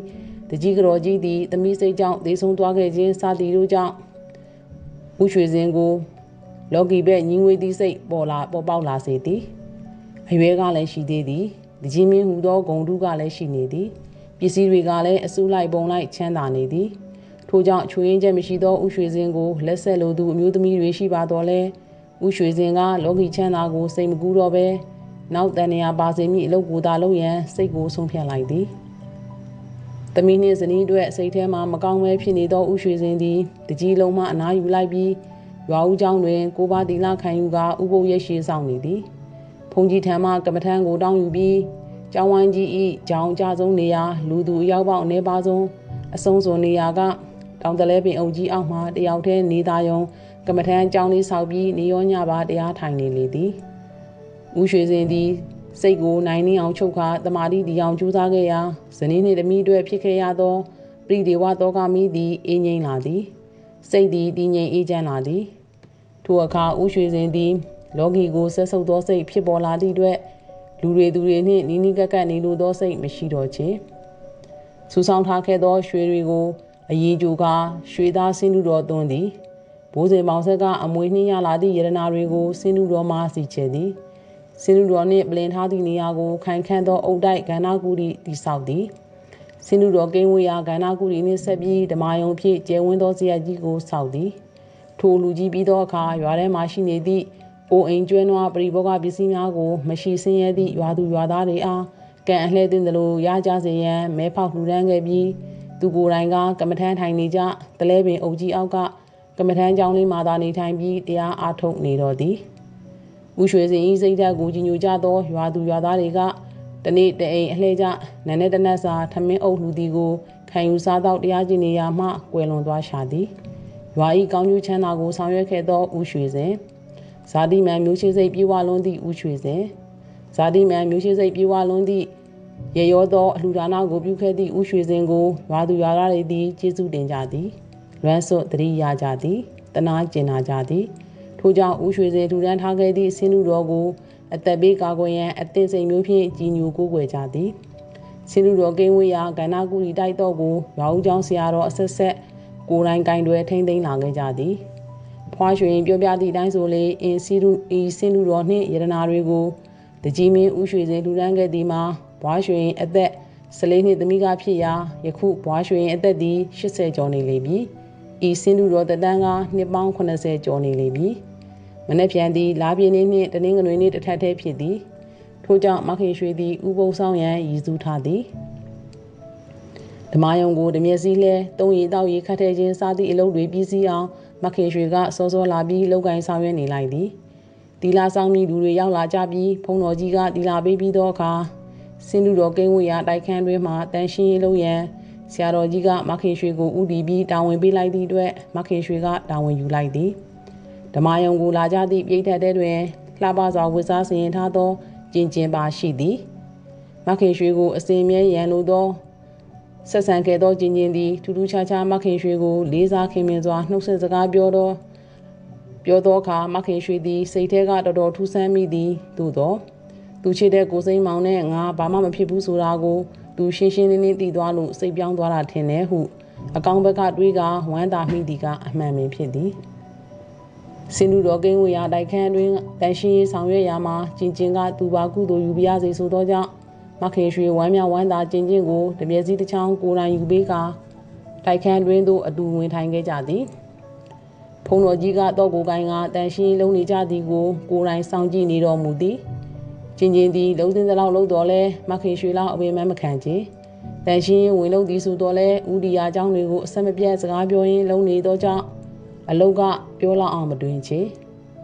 S1: တကြီးကတော်ကြီးသည်သမီးစိတ်ကြောင့်ဒေဆုံးသွားခဲ့ခြင်းစသည်တို့ကြောင့် ဥရွှေစင်ကိုလော်ဂီဘက်ညီငွေသည့်စိတ်ပေါ်လာပေါ်ပေါက်လာစေသည်အရွယ်ကလည်းရှိသေးသည်တကြီးမင်းဟူသောဂုံတုကလည်းရှိနေသည်ပစ္စည်းတွေကလည်းအစုလိုက်ပုံလိုက်ချမ်းသာနေသည်ထို့ကြောင့်ချွေရင်းချက်မရှိသောဥရွှေစင်ကိုလက်ဆက်လိုသူအမျိုးသမီးတွေရှိပါတော့လဲဥရွှေစင်ကလောကီချမ်းသာကိုစိတ်မကူးတော့ပဲနောက်တန်နေရာပါစေမိအလုပ်ကိုသာလုပ်ရန်စိတ်ကိုဆုံးဖြတ်လိုက်သည် သမီးနှင့်ဇနီးတို့စိတ်ထဲမှာမကောင်းမဲဖြစ်နေသောဥရွှေစင်သည်တကြီးလုံးမှအနားယူလိုက်ပြီးရွာဦးကျောင်းတွင်ကိုပါတီလာခံယူကဥပုပ်ရရှိဆောင်နေသည်ဖုန်ကြီးထံမှကမ္မထမ်းကိုတောင်းယူပြီးကျောင်းဝိုင်းကြီးဤကျောင်းကြဆုံးနေရာလူသူအယောက်ပေါက်အနည်းပါဆုံးအဆုံးစွန်နေရာကတောင်တလဲပင်အုပ်ကြီးအောက်မှတယောက်တည်းနေသားယုံကမ္မထမ်းကျောင်းလေးဆောက်ပြီးနေရောညပါတရားထိုင်နေလေသည်ဥရွှေစင်သည် စိတ်ကိုနိုင်နှင်းအောင်ချုပ်ခါတမာတိဒီအောင်ကြိုးစားခဲ့ရာဇနီးနှင့်တမိတို့ဖြစ်ခဲ့ရသောပရိဒေဝတောကမိသည်အင်းငိမ့်လာသည်စိတ်သည်တည်ငြိမ်အေးချမ်းလာသည်ထိုအခါဥရွှေစင်သည်လောကီကိုဆက်ဆုပ်သောစိတ်ဖြစ်ပေါ်လာသည့်အတွက်လူတွေသူတွေနှင့်နီးနီးကပ်ကပ်နေလိုသောစိတ်မရှိတော့ချေစူဆောင်ထားခဲ့သောရွှေတွေကိုအရေးကြိုကရွှေသားစင်းလူတော်သွန်းသည်ဘိုးစေမောင်ဆက်ကအမွေနှင်းရလာသည့်ယရနာတွေကိုစင်းလူတော်မှစီချေသည် စင်းလူတော်နှင့်ပလင်ထားသည့်နေရာကိုခိုင်ခန့်သောအုတ်တိုက်ကန္နာကူရီတိဆောက်သည်စင်းလူတော်ကိန်းဝေရာကန္နာကူရီနှင့်ဆက်ပြီးဓမာယုံဖြင့်ကျဲဝင်းသောဇယက်ကြီးကိုဆောက်သည်ထိုလူကြီးပြီးသောအခါရွာထဲမှရှိနေသည့်အိုအိမ်ကျွဲနွားပရိဘောဂပစ္စည်းများကိုမရှိဆင်းရဲသည့်ရွာသူရွာသားတွေအားကံအလှည့်တင်သလိုရကြစေရန်မဲဖောက်လှူဒန်းခဲ့ပြီးသူကိုယ်တိုင်ကကမ္မထမ်းထိုင်နေကြတလဲပင်အုပ်ကြီးအောက်ကကမ္မထမ်းကျောင်းလေးမှာသာနေထိုင်ပြီးတရားအားထုတ်နေတော်သည် ဥရွှေစင်ဤစိတ်ဓာတ်ကိုကြီးညိုကြသောရွာသူရွာသားတွေကတနေ့တအိမ်အလှည့်ကြနန်းနဲ့တနက်စာထမင်းအုပ်လူသည်ကိုခံယူစားတော့တရားကျင့်နေရာမှကွယ်လွန်သွားရှာသည်ရွာဤကောင်းကျိုးချမ်းသာကိုဆောင်ရွက်ခဲ့သောဥရွှေစင်ဇာတိမန်မျိုးရှိစိတ်ပြေဝလွန်းသည့်ဥရွှေစင်ဇာတိမန်မျိုးရှိစိတ်ပြေဝလွန်းသည့်ရေရောသောအလှူဒါနကိုပြုခဲ့သည့်ဥရွှေစင်ကိုရွာသူရွာသားတွေသည်ကျေးဇူးတင်ကြသည်လွမ်းစွတ်တတိရကြသည်တနာကျင်နာကြသည် ထို့ကြောင့်ဥရွှေစင်ထူထမ်းထားခဲ့သည့်ဆင်းလူတော်ကိုအသက်ဘေးကာကွယ်ရန်အသင့်စိတ်မျိုးဖြင့်ကြီးညိုကိုးကွယ်ကြသည်ဆင်းလူတော်ကိန်းဝေးရာကန္နာကူရီတိုက်တော့ကိုရွာဦးကျောင်းဆရာတော်အဆက်ဆက်ကိုယ်တိုင်ကင်တွယ်ထိမ့်သိမ်းလာခဲ့ကြသည်ဖွားရွှင်ပြောပြသည့်အတိုင်းဆိုလေအင်းစီလူဤစင်လူတော်နှင့်ယရနာတွေကိုတကြီးမင်းဥရွှေစင်ထူထမ်းခဲ့သည်မှာဘွားရွှင်အသက်ဆလေးနှစ်သမီးကဖြစ်ရာယခုဘွားရွှင်အသက်သည်80ကျော်နေလေပြီဤစင်လူတော်တတန်းကနှစ်ပေါင်း80ကျော်နေလေပြီ မနေ့ပြန်သည်လာပြင်းနေနှင့်တနင်္ဂနွေနေ့တစ်ထပ်တည်းဖြစ်သည်ထို့ကြောင့်မခင်ရွှေသည်ဥပုံဆောင်ရန်ရည်စူးထားသည်ဓမ္မယုံကိုဓမျက်စည်းလဲတုံးရီတောက်ရီခတ်ထဲခြင်းစားသည့်အလုပ်တွေပြီးစီးအောင်မခင်ရွှေကစောစောလာပြီးလောက်ကင်ဆောင်ရွက်နေလိုက်သည်တီလာဆောင်မိလူတွေရောက်လာကြပြီးဖုံတော်ကြီးကတီလာပေးပြီးသောအခါစင်းလူတော်ကိန်းဝေရတိုက်ခန်းတွင်မှတန်ရှင်းရေးလုပ်ရန်ဆရာတော်ကြီးကမခင်ရွှေကိုဥတီပြီးတာဝန်ပေးလိုက်သည့်အတွက်မခင်ရွှေကတာဝန်ယူလိုက်သည် ဓမ္မယုံကိုလာကြသည့်ပြည်ထက်တဲ့တွင်လှပစွာဝတ်စားဆင်ရင်ထားသောကျင်ကျင်ပါရှိသည်မခင်ရွှေကိုအစင်မြဲရန်လိုသောဆက်ဆံခဲ့သောကျင်ကျင်သည်ထူးထူးခြားခြားမခင်ရွှေကိုလေးစားခင်မင်စွာနှုတ်ဆက်စကားပြောသောပြောသောအခါမခင်ရွှေသည်စိတ်ထဲကတော်တော်ထူးဆန်းမိသည်သို့သောသူချစ်တဲ့ကိုစိမ်းမောင်နဲ့ငါဘာမှမဖြစ်ဘူးဆိုတာကိုသူရှင်းရှင်းလင်းလင်းသိသွားလို့စိတ်ပြောင်းသွားတာထင်တယ်ဟုအကောင်ဘက်ကတွေးကဝမ်းသာမိသည်ကအမှန်ပင်ဖြစ်သည် စင်လူတော်ကိန်းဝေရာတိုက်ခန်းတွင်တန်ရှင်းရေးဆောင်ရွက်ရာမှာကျင်ကျင်ကသူပါကုသိုလ်ယူပြရစေဆိုသောကြောင့်မခင်ရွှေဝမ်းမြောက်ဝမ်းသာကျင်ကျင်ကိုတပြည့်စည်းတစ်ချောင်းကိုယ်တိုင်ယူပေးကာတိုက်ခန်းတွင်သို့အတူဝင်ထိုင်ခဲ့ကြသည်ဘ ဖုံတော်ကြီးကတော့ကိုကိုင်းကတန်ရှင်းလုံးနေကြသည်ကိုကိုယ်တိုင်ဆောင်ကြည့်နေတော်မူသည်ကျင်ကျင်သည်လုံးစင်းသလောက်လုံးတော်လဲမခင်ရွှေလောက်အပင်မမခံချေတန်ရှင်းဝင်လုံးသည်ဆိုတော့လဲဦးဒီယာเจ้าတွေကိုအဆက်မပြတ်စကားပြောရင်းလုံးနေတော့ကြောင့် အလုတ်ကပြောလောက်အောင်မတွင်ချေ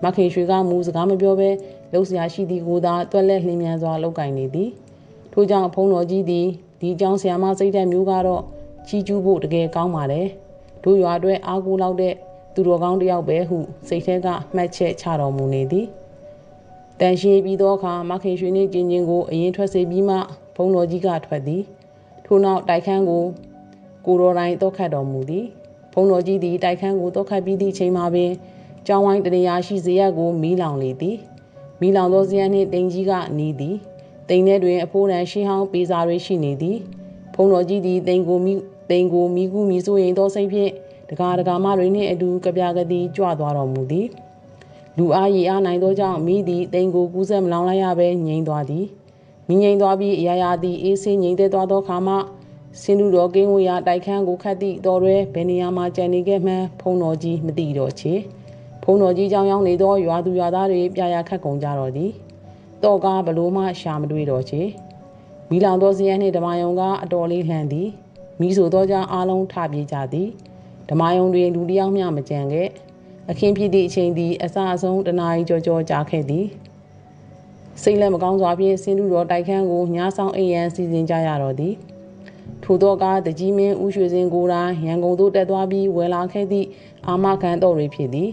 S1: မခင်ရွှေကမူစကားမပြောဘဲလှုပ်ရှားရှိသည့်ကိုသာတွက်လက်လျင်မြန်စွာလှုပ်ကင်နေသည်ထို့ကြောင့်ဖုံးတော်ကြီးသည်ဒီကြောင့်ဆရာမစိတ်ဓာတ်မျိုးကတော့ချီးကျူးဖို့တကယ်ကောင်းပါတယ်တို့ရွာအတွက်အားကိုးလောက်တဲ့သူတော်ကောင်းတစ်ယောက်ပဲဟုစိတ်ထဲကမှတ်ချက်ချတော်မူနေသည်တန်ရှင်းပြီးသောအခါမခင်ရွှေနှင့်ကျင်းချင်းကိုအရင်ထွက်စေပြီးမှဘုံတော်ကြီးကထွက်သည်ထို့နောက်တိုက်ခန်းကိုကိုတော်တိုင်းတော့ခတ်တော်မူသည် ဘုံတော်ကြီးသည်တိုက်ခန်းကိုတောက်ခတ်ပြီးသည့်အချိန်မှာပင်ကျောင်းဝိုင်းတရာရှိဇရက်ကိုမီးလောင်လေသည်မီးလောင်သောဇရက်နှင့်တိမ်ကြီးကနီးသည်တိမ်ထဲတွင်အဖိုးတန်ရှင်းဟောင်းပေစာတွေရှိနေသည်ဘုံတော်ကြီးသည်တိမ်ကိုမီးတိမ်ကိုမီးကူးမီးဆိုရင်သောစိတ်ဖြင့်တကားတကာမတွေနှင့်အတူကြပြကတိကြွသွားတော်မူသည်လူအားရည်အားနိုင်သောကြောင့်မိသည်တိမ်ကိုကူးဆက်မလောင်လိုက်ရဘဲငြိမ်သွားသည်မိငြိမ်သွားပြီးအရာရာသည်အေးဆေးငြိမ်သက်သွားသောအခါမှ စင်လူတော်ကင်းဝေရာတိုက်ခန်းကိုခတ်သည့်တော်ရဲဘယ်နေရာမှာကြံနေခဲ့မှန်းဖုံတော်ကြီးမသိတော့ချေဖုံတော်ကြီးကြောင်းရောက်နေသောရွာသူရွာသားတွေပြရာခတ်ကုန်ကြတော့သည်တော့ကားဘလို့မှရှာမတွေ့တော့ချေမိလောင်သောဇီယန်နှင့်ဓမယုံကအတော်လေးလှန်သည်မိဆိုသောကြောင့်အားလုံးထပြေးကြသည်ဓမာယုံတွင်လူတယောက်မျှမကြံခဲ့အခင်းဖြစ်သည့်အချိန်သည်အစအဆုံးတနာရီကြောကြောကြာခဲ့သည်စိတ်လည်းမကောင်းစွာဖြင့်စင်လူတော်တိုက်ခန်းကိုညဆောင်အိမ်ရန်စီစဉ်ကြရတော့သည် ထို့သောကတကြီးမင်းဦးရွှေစင်ကိုယ်တိုင်ရန်ကုန်သို့တက်သွားပြီးဝယ်လာခဲ့သည့်အာမခံတော်တွေဖြစ်သည်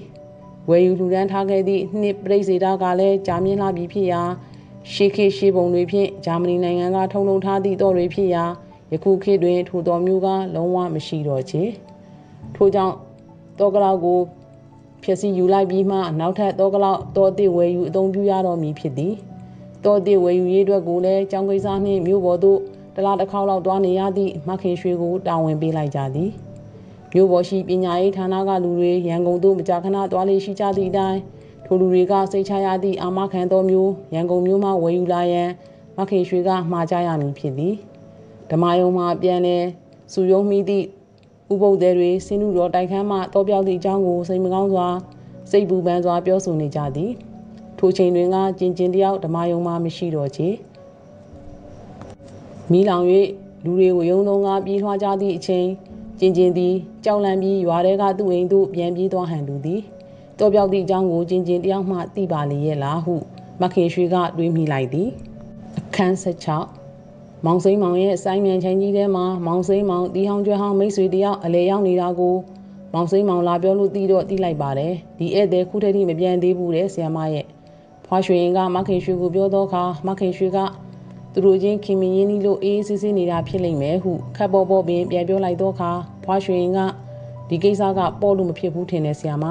S1: ဝယ်ယူလူဒန်းထားခဲ့သည့်နှစ်ပြိစေတာကလည်းကြာမြင့်လာပြီးဖြစ်ရာရှေးခေရှေးပုံတွေဖြင့်ဂျာမနီနိုင်ငံကထုံထုံထားသည့်တော်တွေဖြစ်ရာယခုခေတ်တွင်ထိုတော်မျိုးကလုံးဝမရှိတော့ချေထို့ကြောင့်တောကလောက်ကိုဖြည့်ဆည်းယူလိုက်ပြီးမှနောက်ထပ်တောကလောက်တောအစ်ဝယ်ယူအသုံးပြုရတော့မည်ဖြစ်သည်တောအစ်ဝယ်ယူရေးအတွက်ကိုလည်းကျောင်းကိစ္စနှင့်မြို့ပေါ်သို့ တလားတစ်ခေါက်လောက်သွားနေရသည့်မခင်ရွှေကိုတာဝန်ပေးလိုက်ကြသည်မြို့ပေါ်ရှိပညာရေးဌာနကလူတွေရန်ကုန်သို့မကြာခဏသွားလေရှိကြသည့်အတိုင်းထိုလူတွေကစိတ်ချရသည့်အာမခံတော်မျိုးရန်ကုန်မြို့မှဝယ်ယူလာရန်မခင်ရွှေကမှာကြရမည်ဖြစ်သည်ဓမ္မယုံမှာပြန်လဲစူယုံမိသည့်ဥပုပ်သေးတွေစင်းလူတော်တိုက်ခန်းမှတောပြောက်သည့်အကြောင်းကိုစိတ်မကောင်းစွာစိတ်ပူပန်စွာပြောဆိုနေကြသည်ထိုချိန်တွင်ကကျင်ကျင်တယောက်ဓမ္မယုံမှာမရှိတော့ချေ မီးလောင်၍လူတွေကိုယုံသုံးကားပြေးထွားကြသည့်အချိန်ကျင်ကျင်သည်ကြောက်လန့်ပြီးရွာထဲကသူ့အိမ်သို့ပြန်ပြေးသွားဟန်တူသည်တောပြောက်သည့်အကြောင်းကိုကျင်ကျင်တယောက်မှသိပါလေရဲ့လားဟုမခင်ရွှေကတွေးမိလိုက်သည်အခန်း16မောင်စိမ်းမောင်ရဲ့စိုင်းမြန်ချင်းကြီးထဲမှာမောင်စိမ်းမောင်တီဟောင်းကျွဲဟောင်းမိတ်ဆွေတယောက်အလဲရောက်နေတာကိုမောင်စိမ်းမောင်လာပြောလို့တီးတော့တီးလိုက်ပါတယ်ဒီဧည့်သည်ခုထက်ထိမပြန်သေးဘူးတဲ့ဆရာမရဲ့ဖွားရွှေရင်ကမခင်ရွှေကိုပြောတော့ခါမခင်ရွှေက သူတို့ချင်းခင်မင်းရင်းလို့အေးအေးဆေးဆေးနေတာဖြစ်လိမ့်မယ်ဟုခတ်ပေါ်ပေါ်ပင်ပြန်ပြောလိုက်တော့ခါဖွားရွှေရင်ကဒီကိစ္စကပေါ့လို့မဖြစ်ဘူးထင်တယ်ဆရာမ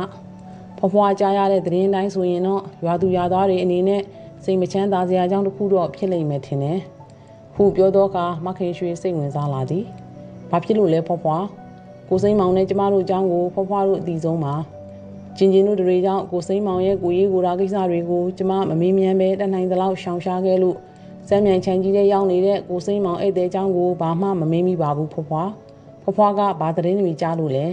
S1: ဖွားဖွားကြားရတဲ့သတင်းတိုင်းဆိုရင်တော့ရွာသူရွာသားတွေအနေနဲ့စိတ်မချမ်းသာစရာအကြောင်းတစ်ခုတော့ဖြစ်လိမ့်မယ်ထင်တယ်ဟုပြောတော့ကမခင်ရွှေစိတ်ဝင်စားလာသည်။ဘာဖြစ်လို့လဲဖွားဖွားကိုစိမ့်မောင်နဲ့ကျမတို့အကြောင်းကိုဖွားဖွားတို့အတီဆုံးပါ။ကျင်ကျင်တို့တွေကြောင့်ကိုစိမ့်မောင်ရဲ့ကိုရေးကိုရာကိစ္စတွေကိုကျမမမေးမြန်းပဲတတ်နိုင်သလောက်ရှောင်ရှားခဲ့လို့ စမ်းမြန်ချန်ကြီးတဲ့ရောက်နေတဲ့ကိုစိမ့်မောင်ဧည့်သည်အကြောင်းကိုဘာမှမမေးမိပါဘူးဖွားဖွား။ဖွားဖွားကဘာသတင်းတွေကြားလို့လဲ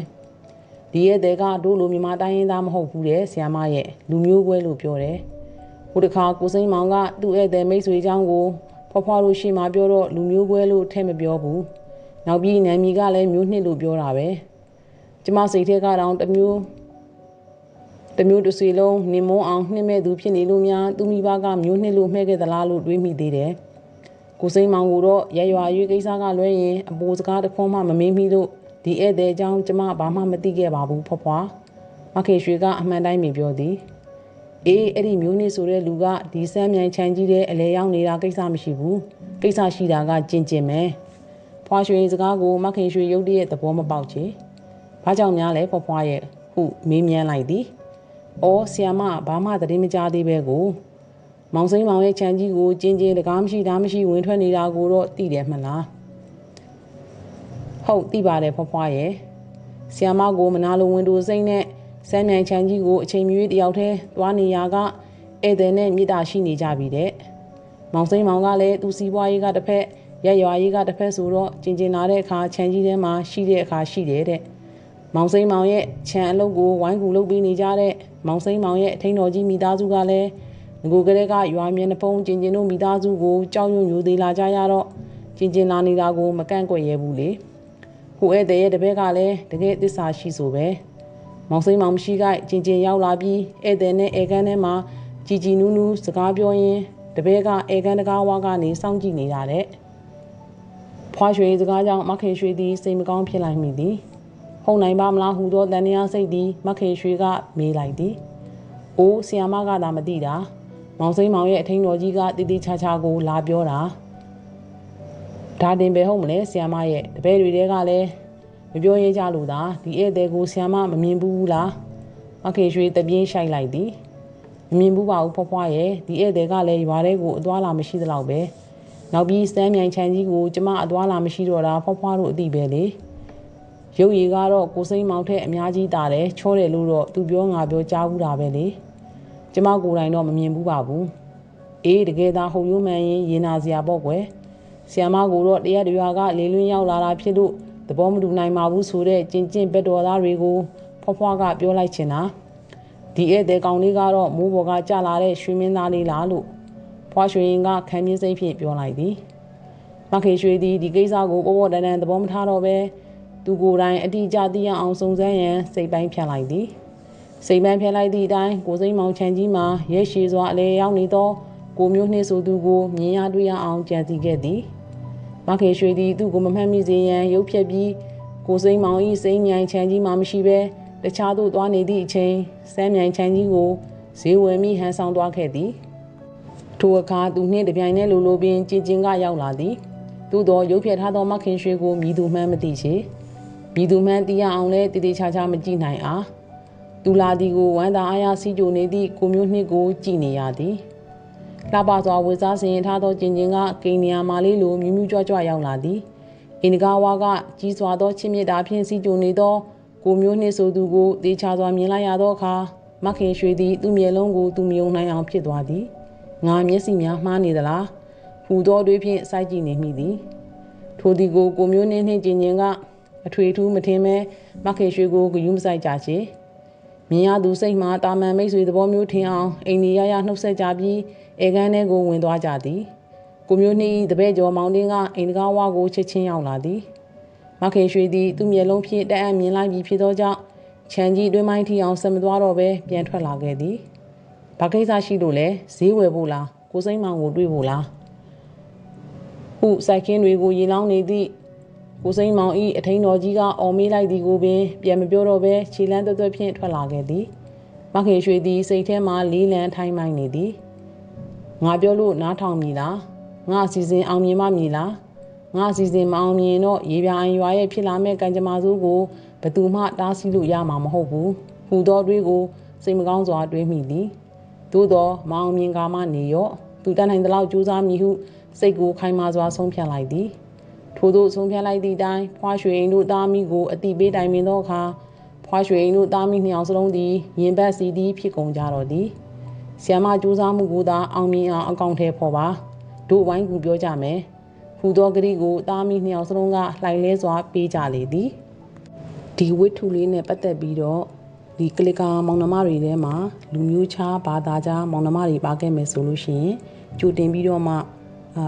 S1: ။ဒီရဲ့တဲ့ကတို့လိုမြန်မာတိုင်းရင်းသားမဟုတ်ဘူးတဲ့ဆရာမရဲ့လူမျိုးကွဲလို့ပြောတယ်။ဟိုတခါကိုစိမ့်မောင်ကသူ့ဧည့်သည်မိတ်ဆွေအကြောင်းကိုဖွားဖွားလို့ရှိမှပြောတော့လူမျိုးကွဲလို့ထဲမပြောဘူးနောက်ပြီးနာမည်ကလည်းမျိုးနှစ်လို့ပြောတာပဲကျမစိတ်ထဲကတော့တမျိုး တမျိုးတစ်စီလုံးနေမုံအောင်နှိမ့်မဲ့သူဖြစ်နေလို့များသူမိဘကမျိုးနှစ်လို့မှဲခဲ့သလားလို့တွေးမိသေးတယ်ကိုစိမ့်မောင်ကိုတော့ရရွာရွေးကိစ္စကလွဲရင်အပိုးစကားတစ်ခွန်းမှမမေးမိလို့ဒီဧည့်သည်အကြောင်းကျမဘာမှမသိခဲ့ပါဘူးဖွားဖွားမခေရွှေကအမှန်တိုင်းမြင်ပြောသည်အေးအဲ့ဒီမျိုးနေဆိုတဲ့လူကဒီစမ်းမြိုင်ချန်ကြီးတဲ့အလဲရောက်နေတာကိစ္စမရှိဘူးကိစ္စရှိတာကကျင်ကျင်ပဲဖွာရွှေစကားကိုမခင်ရွှေရုပ်တရက်သဘောမပေါက်ချေဘာကြောင့်များလဲဖွာဖွာရဲ့ဟုမေးမြန်းလိုက်သည် အော်ဆီယမဘာမှတည်မကြသေးပဲကိုမောင်စိမ်းမောင်ရဲ့ခြံကြီးကိုကျင်းကျင်းတကားမရှိတာမရှိဝင်ထွက်နေတာကိုတော့သိတယ်မလားဟုတ်သိပါတယ်ဖွာဖွာရဲ့ဆီယမကိုမနာလိုဝင်တူစိမ့်နဲ့စမ်းမြိုင်ချန်ကြီးကိုအချိန်မီတယောက်တည်းသွားနေရကဧည့်သည်နဲ့မြစ်တာရှိနေကြပြီတဲ့မောင်စိမ်းမောင်ကလည်းသူစီးပွားရေးကတစ်ဖက်ရက်ရွာရေးကတစ်ဖက်ဆိုတော့ကျင်ကျင်လာတဲ့အခါချန်ကြီးထဲမှာရှိတဲ့အခါရှိတယ်တဲ့ မောင်စိန်မောင်ရဲ့ခြံအလုပ်ကိုဝိုင်းကူလုပ်ပေးနေကြတဲ့မောင်စိန်မောင်ရဲ့အထင်းတော်ကြီးမိသားစုကလည်းငကိုကလေးကရွာမြင်းနှဖုံးကျင်ကျင်တို့မိသားစုကိုကြောက်ရွံ့ယူသေးလာကြရတော့ကျင်ကျင်လာနေတာကိုမကန့်ကွက်ရဲဘူးလေဟိုဧည့်သည်ရဲ့တပည့်ကလည်းတကယ်သစ္စာရှိဆိုပဲမောင်စိန်မောင်မရှိကကျင်ကျင်ရောက်လာပြီးဧည့်သည်နဲ့ဧကန်းထဲမှာကြည်ကြည်နူးနူးစကားပြောရင်းတပည့်ကဧကန်းတကားဝါကနေစောင့်ကြည့်နေတာတဲ့ဖွာရွှေစကားကြောင့်မခင်ရွှေသည်စိတ်မကောင်းဖြစ်လိုက်မိသည် ဟုတ်နိုင်ပါမလားဟူသောတန်တရားစိတ်သည်မခေရွှေကမေးလိုက်သည်။အိုးဆီယမကသာမသိတာ။မောင်စိမ်းမောင်ရဲ့အထင်းတော်ကြီးကတည်တည်ချာချာကိုလာပြောတာ။ဒါတင်ပဲဟုတ်မလဲဆီယမရဲ့တပည့်တွေတဲကလည်းမပြောရဲကြလို့သာဒီဧည့်သည်ကိုဆီယမမမြင်ဘူးလား။မခေရွှေတပြင်းရှိုက်လိုက်သည်။မမြင်ဘူးပါဘူးဖွားဖွားရဲ့ဒီဧည့်သည်ကလည်းရွာထဲကိုအသွားလာမရှိသလောက်ပဲ။နောက်ပြီးစမ်းမြိုင်ချန်ကြီးကိုကျမအသွားလာမရှိတော့တာဖွားဖွားတို့အသိပဲလေ။ ရုပ်ရည်ကတော့ကိုစိမ့်မောင်ထက်အများကြီးတာတယ်ချောတယ်လို့တော့သူပြောငါပြောကြားဘူးတာပဲလေကျမကိုယ်တိုင်တော့မမြင်ဘူးပါဘူးအေးတကယ်သာဟုတ်ရုံမှန်ရင်ရင်နာစရာပေါ့ကွယ်ဆီယမကိုတော့တရက်တရွာကလေလွင်းရောက်လာတာဖြစ်လို့သဘောမတူနိုင်ပါဘူးဆိုတဲ့ကျင်ကျင်ဘက်တော်သားတွေကိုဖွားဖွားကပြောလိုက်ချင်တာဒီဧည့်သည်ကောင်လေးကတော့မိုးပေါ်ကကြလာတဲ့ရွှေမင်းသားလေးလားလို့ဖွားရွှေရင်ကခံပြင်းစိတ်ဖြင့်ပြောလိုက်သည်မခေရွှေသည်ဒီကိစ္စကိုပေါ်ပေါ်တန်တန်သဘောမထားတော့ပဲ သူကိုယ်တိုင်အတိအကျသိရအောင်စုံစမ်းရန်စိတ်ပိုင်းဖြတ်လိုက်သည်စိတ်ပိုင်းဖြတ်လိုက်သည့်အတိုင်းကိုစိမ့်မောင်ချန်ကြီးမှာရဲရှည်စွာအလဲရောက်နေသောကိုမျိုးနှင့်ဆိုသူကိုမြင်ရတွေ့ရအောင်ကြံစီခဲ့သည်မခေရွှေသည်သူ့ကိုမမှတ်မိစေရန်ရုပ်ဖြက်ပြီးကိုစိမ့်မောင်၏စိမ့်မြိုင်ချန်ကြီးမှာမရှိဘဲတခြားသို့သွားနေသည့်အချိန်စမ်းမြိုင်ချန်ကြီးကိုဈေးဝယ်မိဟန်ဆောင်သွားခဲ့သည်ထိုအခါသူနှင့်တပြိုင်နက်လိုလိုပင်ကြင်ကျင်ကရောက်လာသည်သို့သောရုပ်ဖြက်ထားသောမခင်ရွှေကိုမြည်သူမှန်းမသိချေ မြည်သူမှန်းသိရအောင်လဲတည်တည်ချာချာမကြည့်နိုင်အားသူလာသည်ကိုဝမ်းသာအားရစီကြိုနေသည့်ကိုမျိုးနှစ်ကိုကြည့်နေရသည်လှပစွာဝေစားစင်ထားသောကျင်ကျင်ကကိန်းနေရာမာလေးလိုမြူးမြူးကြွကြွရောက်လာသည်အင်ဒကာဝါကကြီးစွာသောချစ်မြတ်တာဖြင့်စီကြိုနေသောကိုမျိုးနှစ်ဆိုသူကိုတေချာစွာမြင်လိုက်ရသောအခါမခင်ရွှေသည်သူ့မျက်လုံးကိုသူမယုံနိုင်အောင်ဖြစ်သွားသည်ငါမျက်စိများမှားနေသလားဟူသောတွေဖြင့်စိုက်ကြည့်နေမိသည်ထိုဒီကိုကိုမျိုးနှင်းနှင့်ကျင်ကျင်က အထွေထူးမထင်မဲမခေရွှေကိုဂယုမဆိုင်ကြချေမြင်ရသူစိတ်မှာတာမန်မိတ်ဆွေသဘောမျိုးထင်အောင်အိမ်နေရရနှုတ်ဆက်ကြပြီးအေကန်းထဲကိုဝင်သွားကြသည်ကိုမျိုးနှင်းတပည့်ကျော်မောင်တင်းကအိမ်တကားဝါကိုချက်ချင်းရောက်လာသည်မခေရွှေသည်သူ့မျက်လုံးဖြင့်တက်အံ့မြင်လိုက်ပြီးဖြစ်သောကြောင့်ခြံကြီးတွင်းမိုင်းထီအောင်ဆက်မသွားတော့ပဲပြန်ထွက်လာခဲ့သည်ဘာကိစ္စရှိလို့လဲဈေးဝယ်ဖို့လားကိုစိမ့်မောင်ကိုတွေ့ဖို့လားဟုစိုက်ခင်းတွေကိုရေလောင်းနေသည့် ကိုစိမ့်မောင်ဤအထင်းတော်ကြီးကအော်မေးလိုက်သည်ကိုပင်ပြန်မပြောတော့ဘဲခြေလန်းသွက်သွက်ဖြင့်ထွက်လာခဲ့သည်မခင်ရွှေသည်စိတ်ထဲမှလေးလံထိုင်းမိုင်းနေသည်ငါပြောလို့နားထောင်မည်လားငါအစီအစဉ်အောင်မြင်မမည်လားငါအစီအစဉ်မအောင်မြင်တော့ရေပြာအိမ်ရွာရဲ့ဖြစ်လာမဲ့ကံကြမ္မာစိုးကိုဘသူမှတားဆီးလို့ရမှာမဟုတ်ဘူးဟူသောတွေးကိုစိတ်မကောင်းစွာတွေးမိသည်သို့သောမအောင်မြင်ကာမှနေရော့သူတတ်နိုင်သလောက်ကြိုးစားမည်ဟုစိတ်ကိုခိုင်မာစွာဆုံးဖြတ်လိုက်သည် ထို့သို့ဆုံးဖြတ်လိုက်သည့်အတိုင်းဖွားရွှေအိမ်တို့သားမိကိုအတိပေးတိုင်ပင်သောအခါဖွားရွှေအိမ်တို့သားမိနှစ်ယောက်စလုံးသည်ရင်ဘတ်စီသည်ဖြစ်ကုန်ကြတော့သည်ဆီယမကြိုးစားမှုကိုသာအောင်မြင်အောင်အကောင့်ထဲပေါ်ပါတို့ဝိုင်းကူပြောကြမယ်ဟူသောဂရီကိုသားမိနှစ်ယောက်စလုံးကလှိုင်လဲစွာပေးကြလေသည်ဒီဝိထုလေးနဲ့ပတ်သက်ပြီးတော့ဒီကလစ်ကာမောင်နှမတွေထဲမှာလူမျိုးခြားဘာသာခြားမောင်နှမတွေပါခဲ့မယ်ဆိုလို့ရှိရင်ကြိုတင်ပြီးတော့မှ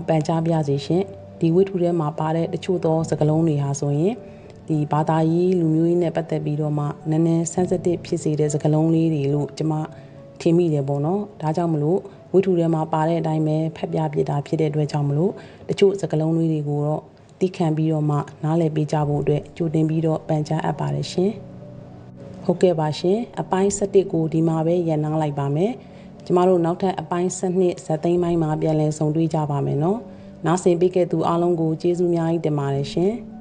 S1: ပန်ကြားပြစေရှင် ဒီဝိထုထဲမှာပါတဲ့တချို့သောစကားလုံးတွေဟာဆိုရင်ဒီဘာသာရေးလူမျိုးရေးနဲ့ပတ်သက်ပြီးတော့မှနည်းနည်း sensitive ဖြစ်စေတဲ့စကားလုံးလေးတွေလို့ကျွန်မထင်မိတယ်ပေါ့နော်ဒါကြောင့်မလို့ဝိထုထဲမှာပါတဲ့အတိုင်းပဲဖက်ပြပြတာဖြစ်တဲ့အတွက်ကြောင့်မလို့တချို့စကားလုံးလေးတွေကိုတော့သိခံပြီးတော့မှနားလည်ပေးကြဖို့အတွက်ကြိုတင်ပြီးတော့ပန်ကြားအပ်ပါတယ်ရှင်ဟုတ်ကဲ့ပါရှင်အပိုင်း7ကိုဒီမှာပဲရန်နာလိုက်ပါမယ်ကျမတို့နောက်ထပ်အပိုင်း7ဇက်သိမ်းပိုင်းမှာပြန်လည်ဆုံတွေ့ကြပါမယ်နော် နားဆင်ပေးခဲ့သူအားလုံးကိုကျေးဇူးများကြီးတင်ပါတယ်ရှင်။